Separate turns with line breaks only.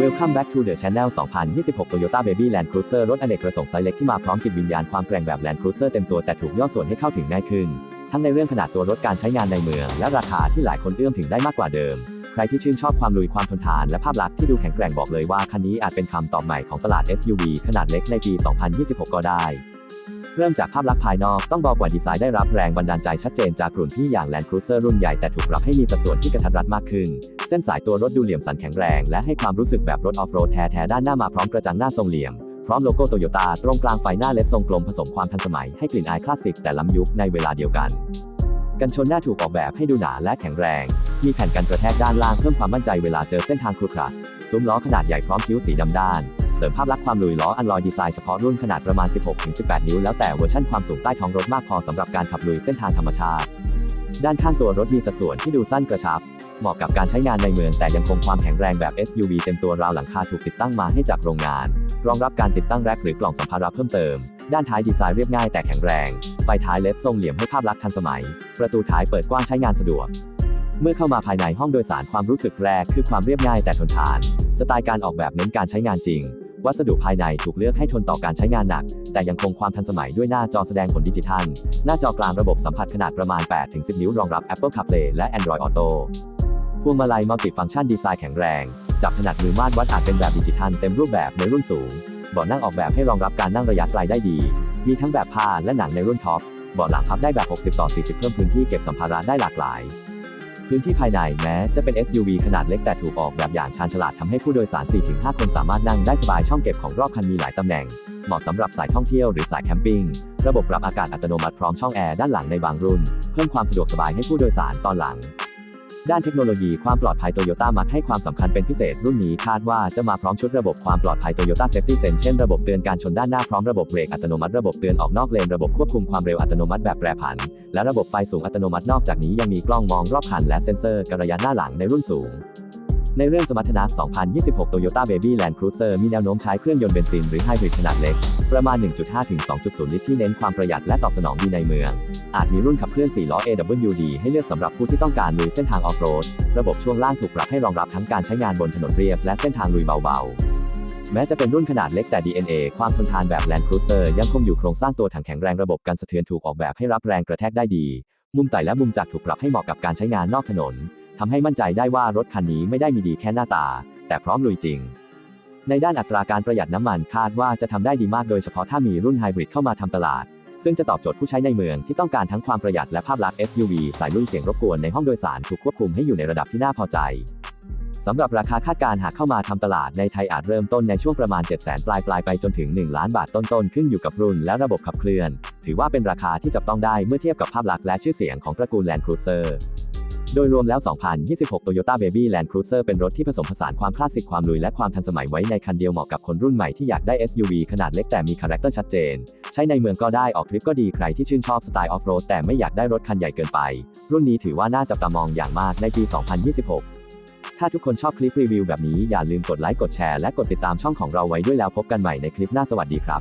Welcome back to the channel 2026 Toyota Baby Land Cruiser รถอเนกประสงค์ไซส์เล็กที่มาพร้อมจิตวิญญาณความแกร่งแบบ Land Cruiser เต็มตัวแต่ถูกย่อส่วนให้เข้าถึงง่ายขึ้น ทั้งในเรื่องขนาดตัวรถการใช้งานในเมือง และราคาที่หลายคนเอื้อมถึงได้มากกว่าเดิม ใครที่ชื่นชอบความลุยความทนทานและภาพลักษณ์ที่ดูแข็งแกร่งบอกเลยว่าคันนี้อาจเป็นคำตอบใหม่ของตลาด SUV ขนาดเล็กในปี 2026 ก็ได้เริ่มจากภาพลักษณ์ภายนอกต้องบอกว่าดีไซน์ได้รับแรงบันดาลใจชัดเจนจากกลุ่นที่อย่าง Land Cruiser รุ่นใหญ่แต่ถูกปรับให้มีสัดส่วนที่กระทัดรัดมากขึ้น เส้นสายตัวรถดูเหลี่ยมสันแข็งแรง และให้ความรู้สึกแบบรถออฟโรดแท้ๆด้านหน้ามาพร้อมกระจังหน้าทรงเหลี่ยม พร้อมโลโก้โตโยต้าตรงกลางไฟหน้าเล็ดทรงกลมผสมความทันสมัยให้กลิ่นอายคลาสสิกแต่ล้ำยุคในเวลาเดียวกัน กันชนหน้าถูกออกแบบให้ดูหนาและแข็งแรง มีแผ่นกันกระแทกด้านล่างเพิ่มความมั่นใจเวลาเจอเส้นทางครุขระซุ้มล้อขนาดใหญ่พร้อมคิ้วสีดำด้าน เสริมภาพลักษณ์ความลุยล้ออันลอยดีไซน์เฉพาะรุ่นขนาดประมาณ 16-18 นิ้วแล้วแต่เวอร์ชันความสูงใต้ท้องรถมากพอสำหรับการขับลุยเส้นทางธรรมชาติ ด้านข้างตัวรถมีสัดส่วนที่ดูสั้นกระชับ เหมาะกับการใช้งานในเมืองแต่ยังคงความแข็งแรงแบบ SUV เต็มตัวราวหลังคาถูกติดตั้งมาให้จากโรงงาน รองรับการติดตั้งแร็คหรือกล่องสัมภาระเพิ่มเติม ด้านท้ายดีไซน์เรียบง่ายแต่แข็งแรง ไฟท้ายเล็บทรงเหลี่ยมให้ภาพลักษณ์ทันสมัย ประตูท้ายเปิดกว้างใช้งานสะดวก เมื่อเข้ามาภายในห้องโดยสารความรู้สึกแรกคือความเรียบง่ายแต่ทนทาน สไตล์การออกแบบเน้นการใช้งานจริง วัสดุภายในถูกเลือกให้ทนต่อการใช้งานหนัก แต่ยังคงความทันสมัยด้วยหน้าจอแสดงผลดิจิทัล หน้าจอกลางระบบสัมผัสขนาดประมาณ 8-10 นิ้วรองรับ Apple CarPlay และ Android Auto พวงมาลัยมัลติฟังก์ชันดีไซน์แข็งแรง จับขนาดมือมาดวัดอาจเป็นแบบดิจิทัลเต็มรูปแบบในรุ่นสูงเบาะนั่งออกแบบให้รองรับการนั่งระยะไกลได้ดี มีทั้งแบบผ้าและหนังในรุ่นท็อปเบาะหลังพับได้แบบ 60 ต่อ 40 เพิ่มพื้นที่เก็บสัมภาระได้หลากหลาย พื้นที่ภายในแม้จะเป็น SUV ขนาดเล็กแต่ถูกออกแบบอย่างชาญฉลาดทำให้ผู้โดยสาร 4-5 คนสามารถนั่งได้สบายช่องเก็บของรอบคันมีหลายตำแหน่ง เหมาะสำหรับสายท่องเที่ยวหรือสายแคมปิ้ง ระบบปรับอากาศอัตโนมัติพร้อมช่องแอร์ด้านหลังในบางรุ่น เพิ่มความสะดวกสบายให้ผู้โดยสารตอนหลัง ด้านเทคโนโลยีความปลอดภัยโตโยต้ามักให้ความสำคัญเป็นพิเศษ รุ่นนี้คาดว่าจะมาพร้อมชุดระบบความปลอดภัยโตโยต้าเซฟตี้เซนเช่นระบบเตือนการชนด้านหน้าพร้อมระบบเบรกอัตโนมัติระบบเตือนออกนอกเลนระบบควบคุมความเร็วอัตโนมัติแบบแปรผัน และระบบไฟสูงอัตโนมัตินอกจากนี้ยังมีกล้องมองรอบคันและเซ็นเซอร์กระยะหน้าหลังในรุ่นสูง ในเรื่องสมรรถนะ 2026 Toyota Baby Land Cruiser มีแนวโน้มใช้เครื่องยนต์เบนซินหรือไฮบริดขนาดเล็ก ประมาณ 1.5 ถึง 2.0 ลิตรที่เน้นความประหยัดและตอบสนองดีในเมือง อาจมีรุ่นขับเคลื่อน 4 ล้อ AWD ให้เลือกสำหรับผู้ที่ต้องการลุยเส้นทางออฟโรด ระบบช่วงล่างถูกปรับให้รองรับทั้งการใช้งานบนถนนเรียบและเส้นทางลุยเบาๆแม้จะเป็นรุ่นขนาดเล็กแต่ DNA ความทนทานแบบ Land Cruiser ยังคงอยู่โครงสร้างตัวถังแข็งแรงระบบกันสะเทือนถูกออกแบบให้รับแรงกระแทกได้ดี มุมไต่และมุมจักรถูกปรับให้เหมาะกับการใช้งานนอกถนน ทำให้มั่นใจได้ว่ารถคันนี้ไม่ได้มีดีแค่หน้าตา แต่พร้อมลุยจริง ในด้านอัตราการประหยัดน้ำมันคาดว่าจะทำได้ดีมากโดยเฉพาะถ้ามีรุ่นไฮบริดเข้ามาทำตลาด ซึ่งจะตอบโจทย์ผู้ใช้ในเมืองที่ต้องการทั้งความประหยัดและภาพลักษณ์ SUV สายลุยเสียงรบกวนในห้องโดยสารถูกควบคุมให้อยู่ในระดับที่น่าพอใจสำหรับราคาคาดการณ์หากเข้ามาทำตลาดในไทยอาจเริ่มต้นในช่วงประมาณ 7 0 0 0 0 0 ปลายปลายๆไปจนถึง 1 ล้านบาทต้นๆ ขึ้นอยู่กับรุ่นและระบบขับเคลื่อน ถือว่าเป็นราคาที่จับต้องได้เมื่อเทียบกับภาพลักษณ์และชื่อเสียงของตระกูล Land Cruiser โดยรวมแล้ว 2026 Toyota Baby Land Cruiser เป็นรถที่ผสมผสานความคลาสสิกความลุยและความทันสมัยไว้ในคันเดียวเหมาะกับคนรุ่นใหม่ที่อยากได้ SUV ขนาดเล็กแต่มีคาแรคเตอร์ชัดเจน ใช้ในเมืองก็ได้ออกทริปก็ดีใครที่ชื่นชอบสไตล์ออฟโรดแต่ไม่อยากได้รถคันใหญ่เกินไป รุ่นนี้ถือว่าน่าจับตามองอย่างมากในปี 2026 ถ้าทุกคนชอบคลิปรีวิวแบบนี้อย่าลืมกดไลค์กดแชร์และกดติดตามช่องของเราไว้ด้วยแล้วพบกันใหม่ในคลิปหน้าสวัสดีครับ